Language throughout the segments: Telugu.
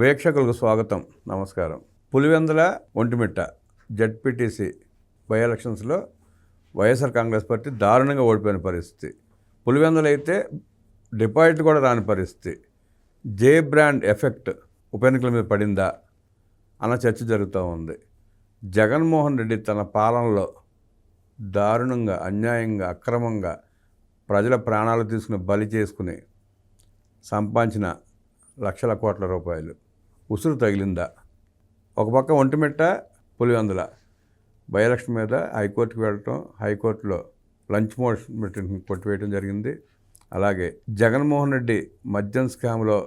వీక్షకులకు స్వాగతం. నమస్కారం. పులివెందుల ఒంటిమిట్ట జడ్పీటీసీ బై ఎలక్షన్స్లో వైఎస్ఆర్ కాంగ్రెస్ పార్టీ దారుణంగా ఓడిపోయిన పరిస్థితి. పులివెందులు అయితే డిపాజిట్ కూడా రాని పరిస్థితి. జే బ్రాండ్ ఎఫెక్ట్ ఉప ఎన్నికల మీద పడిందా అన్న చర్చ జరుగుతూ ఉంది. జగన్మోహన్ రెడ్డి తన పాలనలో దారుణంగా అన్యాయంగా అక్రమంగా ప్రజల ప్రాణాలు తీసుకుని బలి చేసుకుని సంపాదించిన లక్షల కోట్ల రూపాయలు. ఉసురు తగిలిందా. ఒక పక్క ఒంటిమిట్ట పులివెందుల. బై మీద హైకోర్టుకి వెళ్ళటం హైకోర్టులో లంచ్ మోషన్ కొట్టివేయడం జరిగింది. అలాగే జగన్మోహన్ రెడ్డి మద్యం స్కామ్లో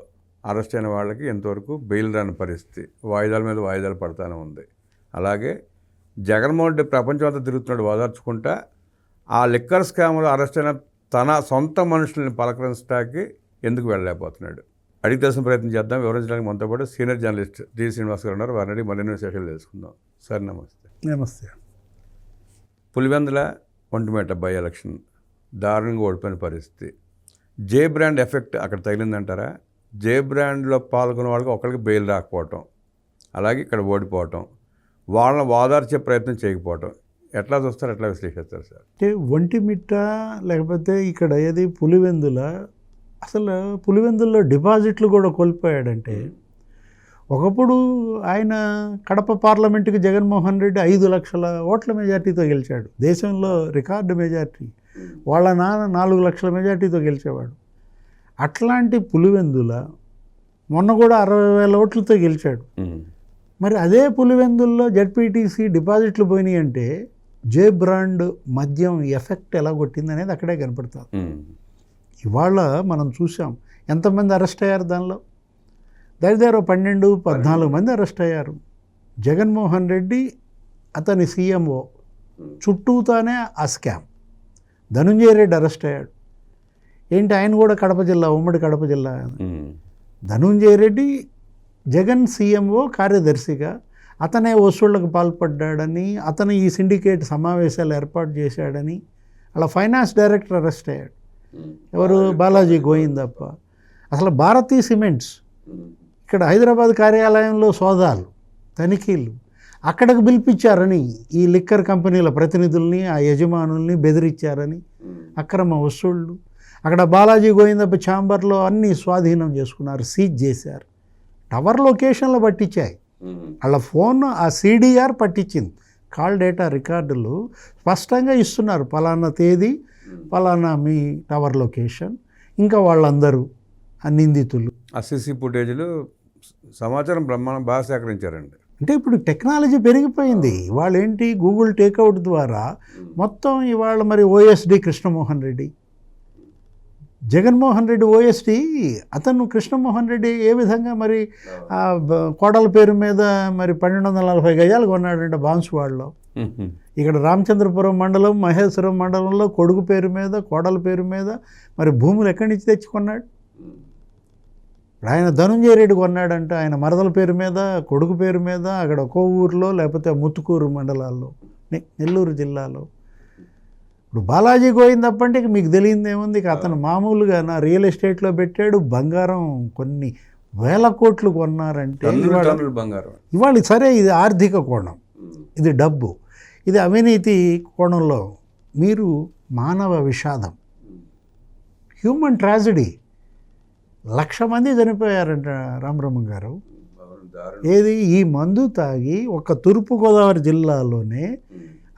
అరెస్ట్ అయిన వాళ్ళకి ఇంతవరకు బెయిల్ రాని పరిస్థితి. వాయిదాల మీద వాయిదాలు పడతానే ఉంది. అలాగే జగన్మోహన్ రెడ్డి ప్రపంచం అంతా తిరుగుతున్నాడు ఓదార్చుకుంటా ఆ లిక్కర్ స్కామ్లో అరెస్ట్ అయిన తన సొంత మనుషుల్ని పలకరించడానికి ఎందుకు వెళ్ళలేకపోతున్నాడు? అడిగి తెలిసిన ప్రయత్నం చేద్దాం. వివరించడానికి మనతో పాటు సీనియర్ జర్నలిస్ట్ డి శ్రీనివాస్ గారు ఉన్నారు. వారిని అడిగి మరిన్ని విశేషాలు తెలుసుకుందాం. సార్ నమస్తే. నమస్తే. పులివెందుల ఒంటిమేట బై ఎలక్షన్ దారుణంగా ఓడిపోయిన పరిస్థితి. జే బ్రాండ్ ఎఫెక్ట్ అక్కడ తగిలిందంటారా? జే బ్రాండ్లో పాల్గొన్న వాళ్ళకి ఒకరికి బెయిల్ రాకపోవటం అలాగే ఇక్కడ ఓడిపోవటం వాళ్ళని ఓదార్చే ప్రయత్నం చేయకపోవటం. ఎట్లా చూస్తారు? ఎట్లా విశ్లేషిస్తారు సార్? అంటే ఒంటిమిట్ట లేకపోతే ఇక్కడ ఏది పులివెందుల అసలు పులివెందుల్లో డిపాజిట్లు కూడా కోల్పోయాడంటే ఒకప్పుడు ఆయన కడప పార్లమెంటుకి జగన్మోహన్ రెడ్డి ఐదు లక్షల ఓట్ల మెజార్టీతో గెలిచాడు. దేశంలో రికార్డు మెజార్టీ. వాళ్ళ నాన్న నాలుగు లక్షల మెజార్టీతో గెలిచేవాడు. అట్లాంటి పులివెందుల మొన్న కూడా అరవై వేల ఓట్లతో గెలిచాడు. మరి అదే పులివెందుల్లో జడ్పీటీసీ డిపాజిట్లు పోయినాయి అంటే జే బ్రాండ్ మద్యం ఎఫెక్ట్ ఎలా కొట్టింది అనేది అక్కడే కనపడుతుంది. ఇవాళ మనం చూసాం ఎంతమంది అరెస్ట్ అయ్యారు దానిలో? దగ్గర పన్నెండు పద్నాలుగు మంది అరెస్ట్ అయ్యారు. జగన్మోహన్ రెడ్డి అతని సీఎంఓ. చుట్టూతానే ఆ స్కామ్. ధనుంజయ రెడ్డి అరెస్ట్ అయ్యాడు. ఏంటి ఆయన కూడా కడప జిల్లా ఉమ్మడి కడప జిల్లా? ధనుంజయ రెడ్డి జగన్ సీఎంఓ కార్యదర్శిగా అతనే వసూళ్ళకు పాల్పడ్డాడని అతను ఈ సిండికేట్ సమావేశాలు ఏర్పాటు చేశాడని అలా ఫైనాన్స్ డైరెక్టర్ అరెస్ట్ అయ్యాడు. ఎవరు బాలాజీ గోయిందప్ప అసలు భారతీ సిమెంట్స్ ఇక్కడ హైదరాబాద్ కార్యాలయంలో సోదాలు తనిఖీలు అక్కడికి పిలిపించారని ఈ లిక్కర్ కంపెనీల ప్రతినిధుల్ని ఆ యజమానుల్ని బెదిరించారని అక్రమ వసూళ్ళు అక్కడ బాలాజీ గోవిందప్ప ఛాంబర్లో అన్ని స్వాధీనం చేసుకున్నారు సీజ్ చేశారు. టవర్ లొకేషన్లో పట్టించాయి. వాళ్ళ ఫోన్ ఆ సిడిఆర్ పట్టించింది. కాల్ డేటా రికార్డులు స్పష్టంగా ఇస్తున్నారు. పలానా తేదీ పలానా మీ టవర్ లొకేషన్ ఇంకా వాళ్ళందరూ నిందితులు. అసిసి ఫుటేజ్లు సమాచారం బ్రహ్మాండం బాగా సేకరించారండి. అంటే ఇప్పుడు టెక్నాలజీ పెరిగిపోయింది. ఇవాళ ఏంటి గూగుల్ టేక్అవుట్ ద్వారా మొత్తం ఇవాళ మరి ఓఎస్డి కృష్ణమోహన్ రెడ్డి. జగన్మోహన్ రెడ్డి ఓఎస్డి అతను కృష్ణమోహన్ రెడ్డి ఏ విధంగా మరి కోడల పేరు మీద మరి పన్నెండు వందల నలభై గజాలు కొన్నాడంటే బాన్సువాడలో. ఇక్కడ రామచంద్రపురం మండలం మహేశ్వరం మండలంలో కొడుకు పేరు మీద కోడల పేరు మీద మరి భూములు ఎక్కడి నుంచి తెచ్చుకున్నాడు? ఆయన ధనుంజయ రెడ్డి కొన్నాడంట. ఆయన మరదల పేరు మీద కొడుకు పేరు మీద అక్కడ ఒక్కో ఊరిలో లేకపోతే ముత్తుకూరు మండలాల్లో నె- నెల్లూరు జిల్లాలో. ఇప్పుడు బాలాజీ గోవిందప్ప అంటే మీకు తెలియదు ఏముంది? ఇక అతను మామూలుగా నా రియల్ ఎస్టేట్లో పెట్టాడు బంగారం కొన్ని వేల కోట్లు కొన్నారంటే ఇవాళ సరే ఇది ఆర్థిక కోణం. ఇది డబ్బు. ఇది అవినీతి కోణంలో మీరు మానవ విషాదం హ్యూమన్ ట్రాజడీ లక్ష మంది చనిపోయారంట రామబ్రహ్మ గారు. ఏది? ఈ మందు తాగి ఒక తూర్పుగోదావరి జిల్లాలోనే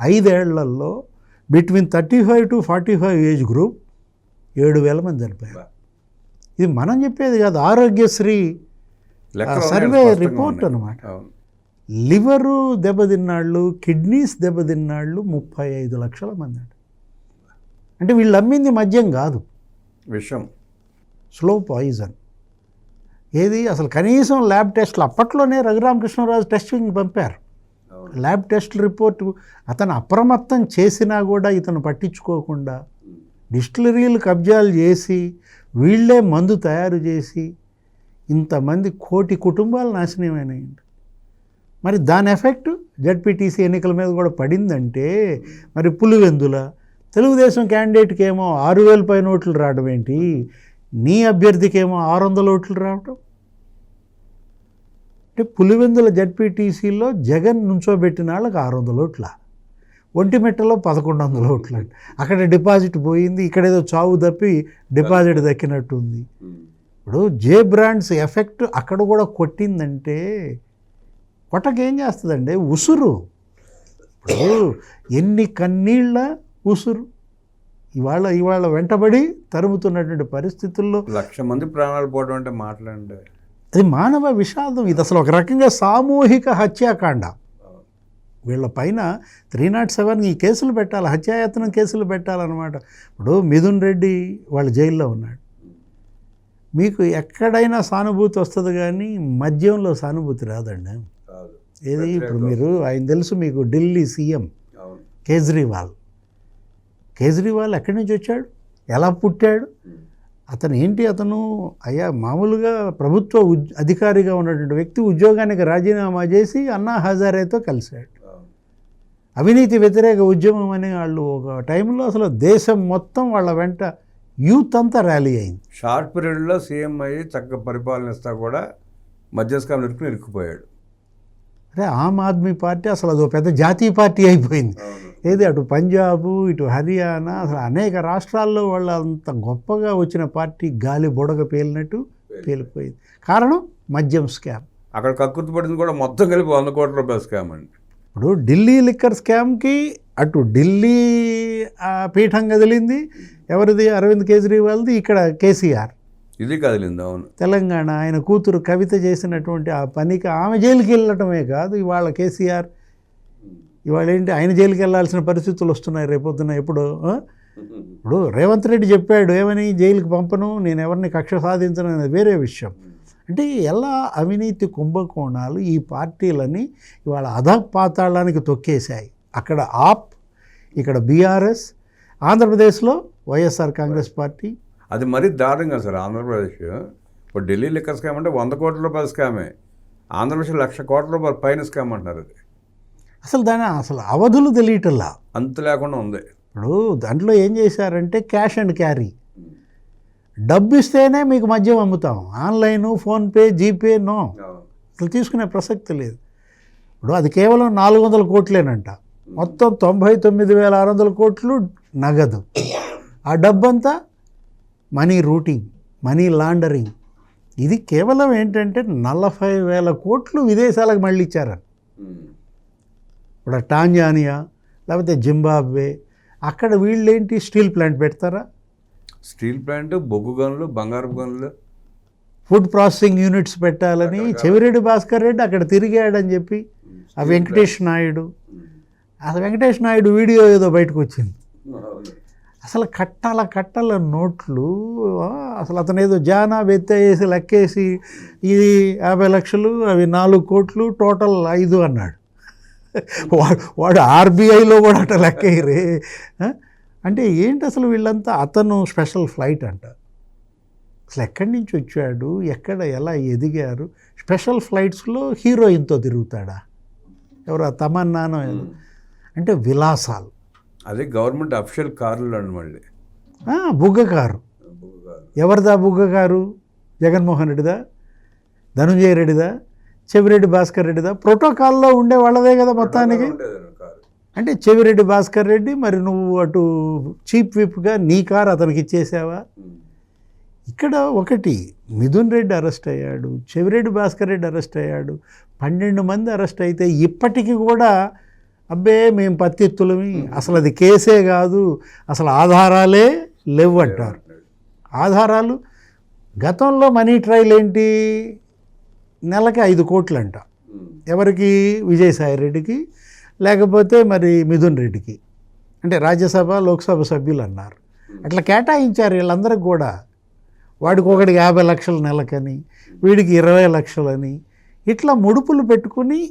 ఐదేళ్ళలో between thirty five to forty five age group ఏడు వేల మంది చనిపోయారు. ఇది మనం చెప్పేది కాదు ఆరోగ్యశ్రీ సర్వే రిపోర్ట్ ఉన్నాయి. లివరు దెబ్బతిన్నాళ్ళు కిడ్నీస్ దెబ్బతిన్నాళ్ళు ముప్పై ఐదు లక్షల మంది అంట. అంటే వీళ్ళు అమ్మింది మద్యం కాదు. విషయం స్లో పాయిజన్ ఏది? అసలు కనీసం ల్యాబ్ టెస్ట్లు అప్పట్లోనే రఘురామకృష్ణరాజు టెస్టింగ్ పంపారు. ల్యాబ్ టెస్ట్ రిపోర్టు అతను అప్రమత్తం చేసినా కూడా ఇతను పట్టించుకోకుండా డిస్టిలరీలు కబ్జాలు చేసి వీళ్ళే మందు తయారు చేసి ఇంతమంది కోటి కుటుంబాలు నాశనమైనాయండి మరి దాని ఎఫెక్ట్? జడ్పీటీసీ ఎన్నికల మీద కూడా పడిందంటే మరి పులివెందుల తెలుగుదేశం క్యాండిడేట్కి ఏమో ఆరు వేల పైన ఓట్లు రావడం ఏంటి? నీ అభ్యర్థికి ఏమో ఆరు వందల ఓట్లు రావటం? అంటే పులివెందుల జడ్పీటీసీలో జగన్ నుంచోబెట్టిన వాళ్ళకి ఆరు వందల ఓట్ల ఒంటిమిట్టలో పదకొండు వందల ఓట్లు అక్కడ డిపాజిట్ పోయింది ఇక్కడ ఏదో చావు తప్పి డిపాజిట్ దక్కినట్టుంది. ఇప్పుడు జే బ్రాండ్స్ ఎఫెక్ట్ అక్కడ కూడా కొట్టిందంటే కొట్టకేం చేస్తుందండి? ఉసురు. ఇప్పుడు ఎన్ని కన్నీళ్ళ ఉసురు? ఇవాళ ఇవాళ వెంటబడి తరుముతున్నటువంటి పరిస్థితుల్లో లక్ష మంది ప్రాణాలు పోవడం అంటే మాట్లాడండి అది మానవ విషాదం. ఇది అసలు ఒక రకంగా సామూహిక హత్యాకాండ. వీళ్ళ పైన త్రీ నాట్ సెవెన్ ఈ కేసులు పెట్టాలి హత్యాయత్నం కేసులు పెట్టాలన్నమాట. ఇప్పుడు మిథున్ రెడ్డి వాళ్ళ జైల్లో ఉన్నాడు. మీకు ఎక్కడైనా సానుభూతి వస్తుంది కానీ మద్యంలో సానుభూతి రాదండి. ఏది? ఇప్పుడు మీరు ఆయన తెలుసు మీకు ఢిల్లీ సీఎం కేజ్రీవాల్. కేజ్రీవాల్ ఎక్కడి నుంచి వచ్చాడు? ఎలా పుట్టాడు? అతను ఏంటి? అతను అయ్యా మామూలుగా ప్రభుత్వ అధికారిగా ఉన్నటువంటి వ్యక్తి ఉద్యోగానికి రాజీనామా చేసి అన్నా హజారేతో కలిశాడు. అవినీతి వ్యతిరేక ఉద్యమం అని వాళ్ళు ఒక టైంలో అసలు దేశం మొత్తం వాళ్ళ వెంట యూత్ అంతా ర్యాలీ అయింది. షార్ట్ పీరియడ్లో సీఎం అయ్యి చక్కగా పరిపాలన ఇస్తా కూడా మధ్యస్కాలం ఇరుక్కుని ఇరుక్కుపోయాడు. అదే ఆమ్ ఆద్మీ పార్టీ అసలు అదో పెద్ద జాతీయ పార్టీ అయిపోయింది. ఏది అటు పంజాబ్ ఇటు హర్యానా అసలు అనేక రాష్ట్రాల్లో వాళ్ళు అంత గొప్పగా వచ్చిన పార్టీ గాలి బుడగ పేలినట్టు పేలిపోయింది. కారణం మద్యం స్కామ్. అక్కడ కక్కుర్తి పడింది కూడా మొత్తం కలిపి వంద కోట్ల రూపాయల స్కామ్ అండి. ఇప్పుడు ఢిల్లీ లిక్కర్ స్కామ్కి అటు ఢిల్లీ పీఠం కదిలింది. ఎవరిది? అరవింద్ కేజ్రీవాల్ది. ఇక్కడ కేసీఆర్. ఇది కదిలింది అవును. తెలంగాణ ఆయన కూతురు కవిత చేసినటువంటి ఆ పనికి ఆమె జైలుకి వెళ్ళటమే కాదు ఇవాళ కేసీఆర్. ఇవాళ ఏంటి ఆయన జైలుకి వెళ్ళాల్సిన పరిస్థితులు వస్తున్నాయి రేపొద్దున ఎప్పుడు? ఇప్పుడు రేవంత్ రెడ్డి చెప్పాడు ఏమని జైలుకి పంపను నేను ఎవరిని కక్ష సాధించను అనేది వేరే విషయం. అంటే ఎలా అవినీతి కుంభకోణాలు ఈ పార్టీలని ఇవాళ అధపాతాళానికి తొక్కేశాయి. అక్కడ ఆప్ ఇక్కడ బీఆర్ఎస్ ఆంధ్రప్రదేశ్లో వైఎస్ఆర్ కాంగ్రెస్ పార్టీ అది మరీ దారుణంగా సార్ ఆంధ్రప్రదేశ్. ఇప్పుడు ఢిల్లీ లిక్కర్ స్కామ్ అంటే వంద కోట్ల రూపాయల స్కామే. ఆంధ్రప్రదేశ్ లక్ష కోట్ల రూపాయల పైన స్కామ్ అంటున్నారు అది. అసలు దాని అసలు అవధులు తెలియటల్లా అంత లేకుండా ఉంది. ఇప్పుడు దాంట్లో ఏం చేశారంటే క్యాష్ అండ్ క్యారీ. డబ్బు ఇస్తేనే మీకు మద్యం అమ్ముతాం. Online PhonePe GPay no. అసలు తీసుకునే ప్రసక్తి లేదు. ఇప్పుడు అది కేవలం నాలుగు వందల కోట్లేనంట. మొత్తం తొంభై తొమ్మిది వేల ఆరు వందల కోట్లు నగదు. ఆ డబ్బంతా మనీ రూటింగ్ మనీ లాండరింగ్. ఇది కేవలం ఏంటంటే నలభై వేల కోట్లు విదేశాలకు మళ్ళీ ఇచ్చారని ఇప్పుడు టాంజానియా లేకపోతే జింబాబ్వే అక్కడ వీళ్ళేంటి స్టీల్ ప్లాంట్ పెడతారా? స్టీల్ ప్లాంట్ బొగ్గు గనులు బంగారు గనులు. ఫుడ్ ప్రాసెసింగ్ యూనిట్స్ పెట్టాలని చెవిరెడ్డి భాస్కర్ రెడ్డి అక్కడ తిరిగాడని చెప్పి ఆ వెంకటేష్ నాయుడు. ఆ వెంకటేష్ నాయుడు వీడియో ఏదో బయటకు వచ్చింది. అసలు కట్టాల కట్టల నోట్లు అసలు అతను ఏదో జానా వేసి లెక్కేసి ఇది యాభై లక్షలు అవి నాలుగు కోట్లు టోటల్ ఐదు అన్నాడు. వాడు వాడు ఆర్బీఐలో కూడా అట్లా లెక్కయ్యరే? అంటే ఏంటి అసలు వీళ్ళంతా? అతను స్పెషల్ ఫ్లైట్ అంట. అసలు ఎక్కడి నుంచి వచ్చాడు? ఎక్కడ ఎలా ఎదిగారు? స్పెషల్ ఫ్లైట్స్లో హీరోయిన్తో తిరుగుతాడా? ఎవరు? ఆ తమన్నానో. అంటే విలాసాలు. అది గవర్నమెంట్ అఫిషియల్ కార్లు అండి మళ్ళీ. బుగ్గ కారు. ఎవరిదా బుగ్గ కారు? జగన్మోహన్ రెడ్డిదా? ధనుంజయ రెడ్డిదా? చెవిరెడ్డి భాస్కర్ రెడ్డిదా? ప్రోటోకాల్లో ఉండే వాళ్ళదే కదా మొత్తానికి. అంటే చెవిరెడ్డి భాస్కర్ రెడ్డి మరి నువ్వు అటు చీప్ విప్గా నీ కారు అతనికి ఇచ్చేసావా? ఇక్కడ ఒకటి మిథున్ రెడ్డి అరెస్ట్ అయ్యాడు చెవిరెడ్డి భాస్కర్ రెడ్డి అరెస్ట్ అయ్యాడు పన్నెండు మంది అరెస్ట్ అయితే ఇప్పటికీ కూడా అబ్బే మేము పత్తిత్తులమి అసలు అది కేసే కాదు. అసలు ఆధారాలే లేవు అంటారు ఆధారాలు? గతంలో మనీ ట్రయల్ ఏంటి? నెలకి ఐదు కోట్లు అంట ఎవరికి? విజయసాయి రెడ్డికి. లేకపోతే మరి మిథున్ రెడ్డికి. అంటే రాజ్యసభ లోక్సభ సభ్యులు అన్నారు అట్లా కేటాయించారు వీళ్ళందరికి కూడా. వాడికి ఒకటికి యాభై లక్షల నెలకని వీడికి ఇరవై లక్షలని ఇట్లా ముడుపులు పెట్టుకుని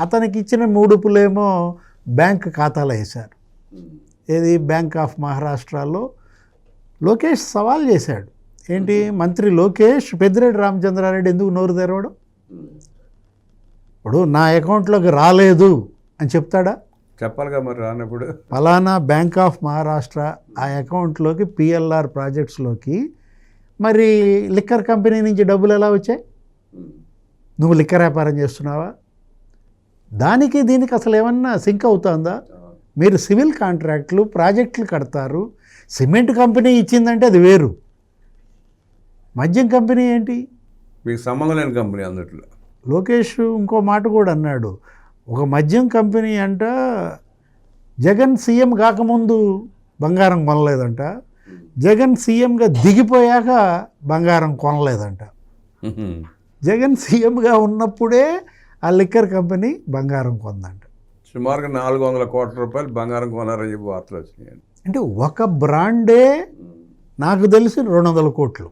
అతనికి ఇచ్చిన ముడుపులేమో బ్యాంక్ ఖాతాలో వేశారు. ఏది? బ్యాంక్ ఆఫ్ మహారాష్ట్రలో లోకేష్ సవాల్ చేశాడు. ఏంటి? మంత్రి లోకేష్ పెద్దిరెడ్డి రామచంద్రారెడ్డి ఎందుకు నోరు తెరవడం? ఇప్పుడు నా అకౌంట్లోకి రాలేదు అని చెప్తాడా? చెప్పాలిగా మరి రానప్పుడు. ఫలానా బ్యాంక్ ఆఫ్ మహారాష్ట్ర ఆ అకౌంట్లోకి పిఎల్ఆర్ ప్రాజెక్ట్స్లోకి మరి లిక్కర్ కంపెనీ నుంచి డబ్బులు ఎలా వచ్చాయి? నువ్వు లిక్కర్ వ్యాపారం చేస్తున్నావా? దానికి దీనికి అసలు ఏమన్నా సింక్ అవుతుందా? మీరు సివిల్ కాంట్రాక్ట్లు ప్రాజెక్టులు కడతారు సిమెంట్ కంపెనీ ఇచ్చిందంటే అది వేరు. మద్యం కంపెనీ ఏంటి? మీకు సంబంధం లేని కంపెనీ అందుట్లో. లోకేష్ ఇంకో మాట కూడా అన్నాడు. ఒక మద్యం కంపెనీ అంట జగన్ సీఎం కాకముందు బంగారం కొనలేదంట జగన్ సీఎంగా దిగిపోయాక బంగారం కొనలేదంట. జగన్ సీఎంగా ఉన్నప్పుడే ఆ లిక్కర్ కంపెనీ బంగారం కొందంట. సుమారుగా నాలుగు వందల కోట్ల రూపాయలు బంగారం కొనారని చెప్పి వార్తలు వచ్చినాయి. అంటే ఒక బ్రాండే నాకు తెలిసి రెండు వందల కోట్లు.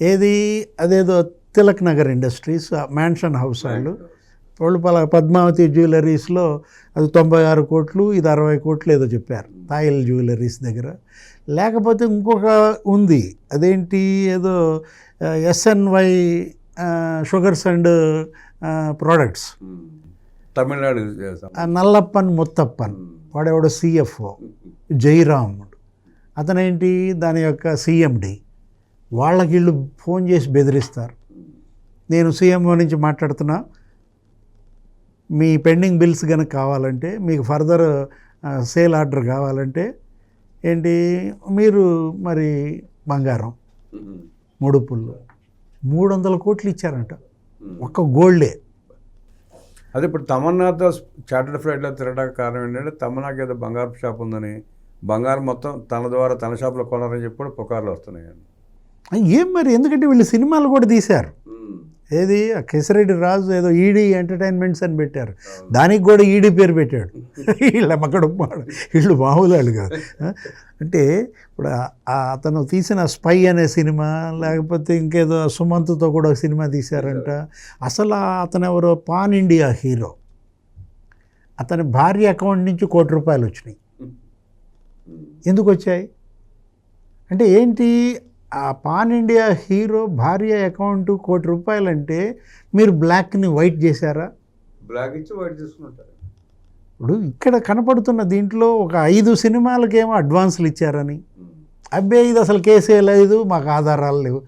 ఏది? అదేదో Tilak Nagar industries mansion house వాళ్ళు. వాళ్ళు పలా పద్మావతి జ్యువెలరీస్లో అది తొంభై ఆరు కోట్లు ఇది అరవై కోట్లు ఏదో చెప్పారు తాయిల్ జ్యువెలరీస్ దగ్గర. లేకపోతే ఇంకొక ఉంది అదేంటి? ఏదో SNY sugars and products Tamil Nadu. Nallappan Muthappan. వాడెవడో సిఎఫ్ఓ జయరాముడు. అతనేంటి? దాని యొక్క సిఎండి వాళ్ళకి వీళ్ళు ఫోన్ చేసి బెదిరిస్తారు. నేను సీఎంఓ నుంచి మాట్లాడుతున్నా. మీ పెండింగ్ బిల్స్ కనుక కావాలంటే మీకు ఫర్దర్ సేల్ ఆర్డర్ కావాలంటే ఏంటి? మీరు మరి బంగారం ముడుపుల్లో మూడు వందల కోట్లు ఇచ్చారంట. ఒక్క గోల్డే. అదే ఇప్పుడు తమన్నాతో చార్టర్డ్ ఫ్లైట్లో తిరగడానికి కారణం ఏంటంటే తమన్నాకి ఏదో బంగారం షాప్ ఉందని బంగారం మొత్తం తన ద్వారా తన షాప్లో కొనారని చెప్పి కూడా పుకార్లు వస్తున్నాయి ఏం మరి? ఎందుకంటే వీళ్ళు సినిమాలు కూడా తీశారు. ఏది? ఆ కేసరెడ్డి రాజు ఏదో ఈడీ ఎంటర్టైన్మెంట్స్ అని పెట్టారు. దానికి కూడా ఈడీ పేరు పెట్టాడు. వీళ్ళ అక్కడ వీళ్ళు మామూలు కాదు? అంటే ఇప్పుడు అతను తీసిన స్పై అనే సినిమా లేకపోతే ఇంకేదో సుమంత్తో కూడా ఒక సినిమా తీశారంట. అసలు అతను ఎవరో? Pan India hero. అతని భార్య అకౌంట్ నుంచి కోటి రూపాయలు వచ్చినాయి. ఎందుకు వచ్చాయి? అంటే ఏంటి? ఆ పాన్ ఇండియా హీరో భార్య అకౌంట్ కోటి రూపాయలు అంటే మీరు బ్లాక్ని వైట్ చేశారా? బ్లాక్ ఇచ్చి వైట్ తీసుకుంటారు ఇప్పుడు ఇక్కడ కనపడుతున్న దీంట్లో ఒక ఐదు సినిమాలకేమో అడ్వాన్సులు ఇచ్చారని. అబ్బే ఇది అసలు కేసే లేదు మాకు ఆధారాలు లేవు.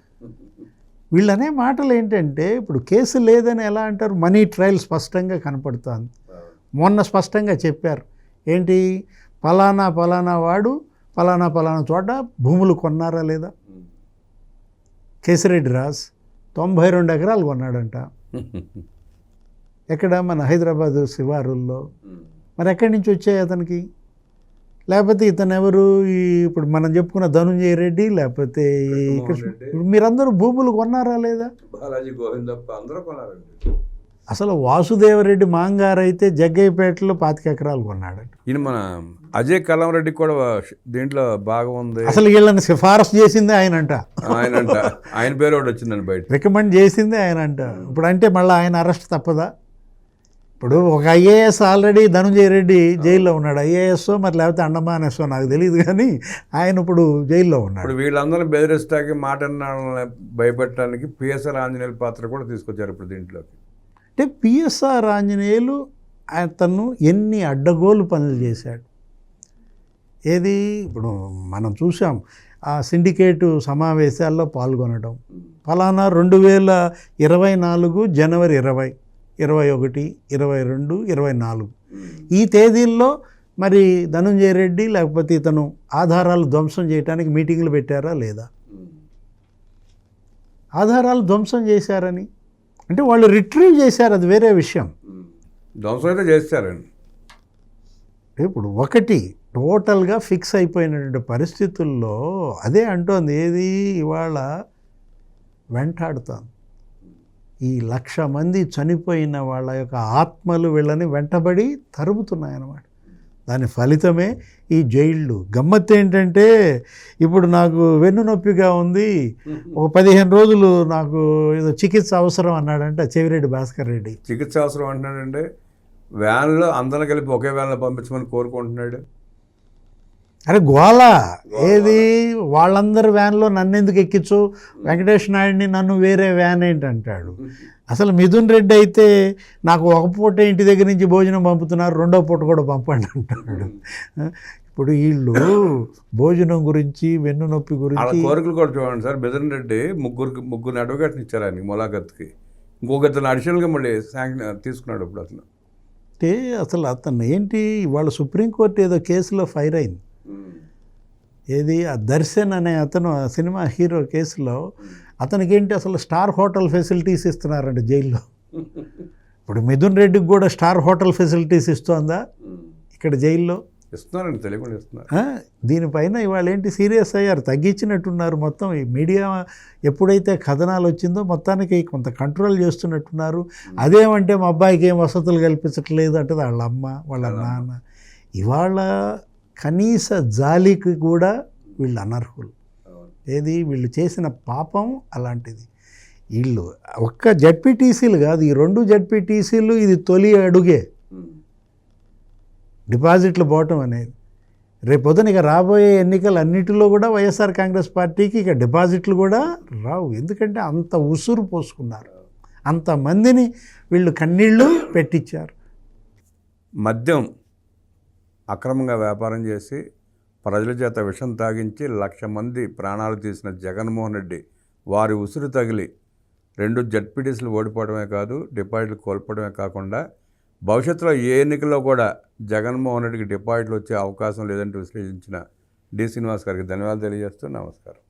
వీళ్ళనే మాటలు ఏంటంటే ఇప్పుడు కేసు లేదని ఎలా అంటారు? మనీ ట్రయల్ స్పష్టంగా కనపడుతుంది. మొన్న స్పష్టంగా చెప్పారు. ఏంటి? పలానా పలానా వాడు పలానా పలానా చోట భూములు కొన్నారా లేదా? కేసిరెడ్డి రాజ్ తొంభై రెండు ఎకరాలు కొన్నాడంట. ఎక్కడ? మన హైదరాబాద్ శివారుల్లో. మరి ఎక్కడి నుంచి వచ్చాయి అతనికి? లేకపోతే ఇతను ఎవరు? ఈ ఇప్పుడు మనం చెప్పుకున్న ధనుంజయ రెడ్డి లేకపోతే ఈ మీరందరూ భూములు కొన్నారా లేదా? బాలాజీ గోవిందప్ప అందరూ కొనారండి అసలు వాసుదేవరెడ్డి మాంగారు అయితే జగ్గయ్యపేటలో పాతిక ఎకరాలు కొన్నాడంట. ఈయన మన అజయ్ కలం రెడ్డి కూడా దీంట్లో భాగం ఉంది. అసలు వీళ్ళని సిఫారసు చేసిందే ఆయనంట. ఆయన అంట ఆయన పేరు ఒకటి వచ్చిందండి బయట. రికమెండ్ చేసిందే ఆయన అంట ఇప్పుడు అంటే మళ్ళీ ఆయన అరెస్ట్ తప్పదా? ఇప్పుడు ఒక ఐఏఎస్ ఆల్రెడీ ధనుంజయ రెడ్డి జైల్లో ఉన్నాడు. ఐఏఎస్ మరి లేకపోతే అండమానెస్ఓ నాకు తెలియదు కానీ ఆయన ఇప్పుడు జైల్లో ఉన్నాడు. ఇప్పుడు వీళ్ళందరినీ బెదిరిస్తాకి మాట భయపెట్టడానికి పిఎస్ఆర్ ఆంజనేయుల పాత్ర కూడా తీసుకొచ్చారు ఇప్పుడు దీంట్లోకి. అంటే పిఎస్ఆర్ ఆంజనేయులు అతను ఎన్ని అడ్డగోలు పనులు చేశాడు. ఏది ఇప్పుడు మనం చూసాం ఆ సిండికేటు సమావేశాల్లో పాల్గొనడం. ఫలానా రెండు వేల ఇరవై నాలుగు జనవరి ఇరవై ఇరవై ఒకటి ఇరవై రెండు ఇరవై నాలుగు. ఈ తేదీల్లో మరి ధనుంజయ రెడ్డి లేకపోతే ఇతను ఆధారాలు ధ్వంసం చేయడానికి మీటింగ్లు పెట్టారా లేదా? ఆధారాలు ధ్వంసం చేశారని అంటే వాళ్ళు రిట్రీవ్ చేశారు అది వేరే విషయం. ధ్వంసం అయితే చేస్తారండి. ఇప్పుడు ఒకటి టోటల్గా ఫిక్స్ అయిపోయినటువంటి పరిస్థితుల్లో అదే అంటోంది ఏది ఇవాళ వెంటాడుతోంది ఈ లక్ష మంది చనిపోయిన వాళ్ళ యొక్క ఆత్మలు వీళ్ళని వెంటబడి తరుముతున్నాయన్నమాట. దాని ఫలితమే ఈ జైళ్ళు. గమ్మత్తు ఏంటంటే ఇప్పుడు నాకు వెన్ను నొప్పిగా ఉంది. ఒక పదిహేను రోజులు నాకు ఏదో చికిత్స అవసరం అన్నాడంట చెవిరెడ్డి భాస్కర్ రెడ్డి. చికిత్స అవసరం అంటున్నాడంటే వ్యాన్లో అందరం కలిపి ఒకే వ్యాన్లో పంపించమని కోరుకుంటున్నాడు. అరే గోల. ఏది? వాళ్ళందరి వ్యాన్లో నన్ను ఎందుకు ఎక్కించు వెంకటేష్ నాయుడిని నన్ను వేరే వ్యాన్ ఏంటి అంటాడు అసలు మిథున్ రెడ్డి అయితే నాకు ఒక పూట ఇంటి దగ్గర నుంచి భోజనం పంపుతున్నారు రెండో పూట కూడా పంపండి అంటాడు. ఇప్పుడు వీళ్ళు భోజనం గురించి వెన్ను నొప్పి వాళ్ళ గురించి కోరికలు కూడా చూడండి సార్. బిజన్ రెడ్డి ముగ్గురికి ముగ్గురు అడ్వకేట్ని ఇచ్చారు ఆయనకి ములాఖత్కి ఇంకొక ఇతను అడిషనల్గా మళ్ళీ శాంక్షన్ తీసుకున్నాడు ఇప్పుడు అతను. అంటే అసలు అతను ఏంటి? ఇవాళ సుప్రీంకోర్టు ఏదో కేసులో ఫైర్ అయింది. ఏది? ఆ దర్శన్ అనే అతను ఆ సినిమా హీరో కేసులో అతనికి ఏంటి అసలు స్టార్ హోటల్ ఫెసిలిటీస్ ఇస్తున్నారంట జైల్లో? ఇప్పుడు మిథున్ రెడ్డికి కూడా స్టార్ హోటల్ ఫెసిలిటీస్ ఇస్తోందా? ఇక్కడ జైల్లో? ఇస్తున్నారండి తెలియకుండా ఇస్తున్నారు. దీనిపైన ఇవాళ ఏంటి సీరియస్ అయ్యారు? తగ్గించినట్టున్నారు మొత్తం. ఈ మీడియా ఎప్పుడైతే కథనాలు వచ్చిందో మొత్తానికి కొంత కంట్రోల్ చేస్తున్నట్టున్నారు. అదేమంటే మా అబ్బాయికి ఏం వసతులు కల్పించట్లేదు అంటే వాళ్ళ అమ్మ వాళ్ళ నాన్న. ఇవాళ కనీస జాలికి కూడా వీళ్ళు అనర్హులు. ఏది? వీళ్ళు చేసిన పాపం అలాంటిది. వీళ్ళు ఒక్క జడ్పీటీసీలు కాదు ఈ రెండు జడ్పీటీసీలు ఇది తొలి అడుగే. డిపాజిట్లు పోవటం అనేది. రేపొద్దున ఇక రాబోయే ఎన్నికలు అన్నిటిలో కూడా వైఎస్ఆర్ కాంగ్రెస్ పార్టీకి ఇక డిపాజిట్లు కూడా రావు. ఎందుకంటే అంత ఉసురు పోసుకున్నారు. అంతమందిని వీళ్ళు కన్నీళ్ళు పెట్టించారు మద్యం అక్రమంగా వ్యాపారం చేసి ప్రజల చేత విషం తాగించి లక్ష మంది ప్రాణాలు తీసిన జగన్మోహన్ రెడ్డి వారి ఉసురు తగిలి రెండు జడ్పీటీసీలు ఓడిపోవడమే కాదు డిపాజిట్లు కోల్పోవడమే కాకుండా భవిష్యత్తులో ఏ ఎన్నికల్లో కూడా జగన్మోహన్ రెడ్డికి డిపాజిట్లు వచ్చే అవకాశం లేదంటూ విశ్లేషించిన డి శ్రీనివాస్ గారికి ధన్యవాదాలు తెలియజేస్తూ నమస్కారం.